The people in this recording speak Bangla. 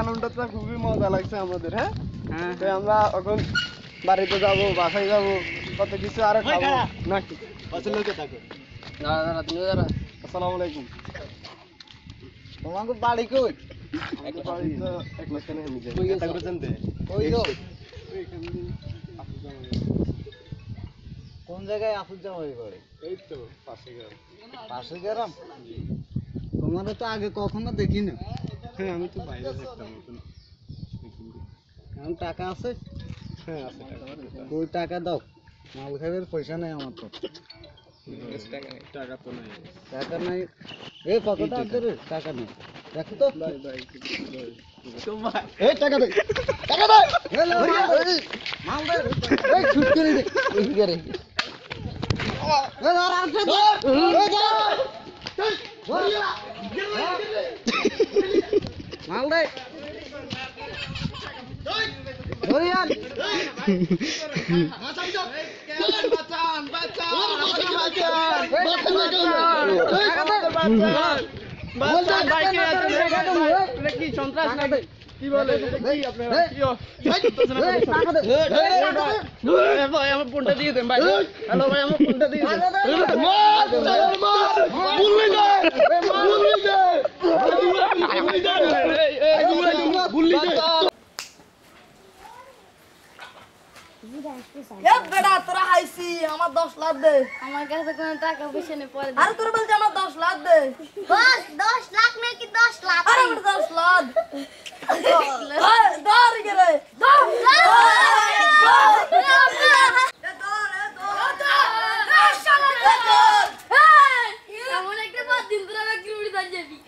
আনন্দটা খুবই মজা লাগছে আমাদের হ্যাঁ? হ্যাঁ। তো আমরা এখন বাড়িতে যাব বাসায় যাব কত কিছু আরও খাব। নাকি দাঁড়া দাঁড়া তুমি দাঁড়া। আসসালামু আলাইকুম। তোমাকে বাড়ি কই? করে। কোন জায়গায় আপুর জামাই বাড়ি এই তো পাশে গ্রাম। পাশে গ্রাম? তোমার তো আগে কখনো দেখিনি। হ্যাঁ আমি তো বাইরে থাকতাম এখন। এখন টাকা আছে? হ্যাঁ আছে টাকা। ওই টাকা দাও। মাল খাবের পয়সা নেই আমার তো। টাকা তো নাই। টাকা নাই। এই কতটা আছে রে টাকা নেই। দেখো তো। ভাই ভাই টাকা দে টাকা দে। মাল দে। এই ছুট করে দে। এই করে এই আর আসছে দে এই যা মাল দে ধরিয়ান কি সন্ত্রাস নাকি কি বলে এটা কি আপনারা কি ও- এ ভাই আমার ফোনটা দিয়ে দেন ভাই হ্যালো ভাই আমার ফোনটা দিয়ে দেন এ বেটা তোরা হাইছি আমার দশ লাখ দে। আমার কাছে কোনো টাকা পয়সা নেই পরে আরে তোরা বলছি আমার দশ লাখ দে। দশ দশ লাখ নাকি দশ লাখ? আরে আমার দশ লাখ। ধর গেলে ধর এমন একটা দিন তোরা বিক্রি করে যাবি।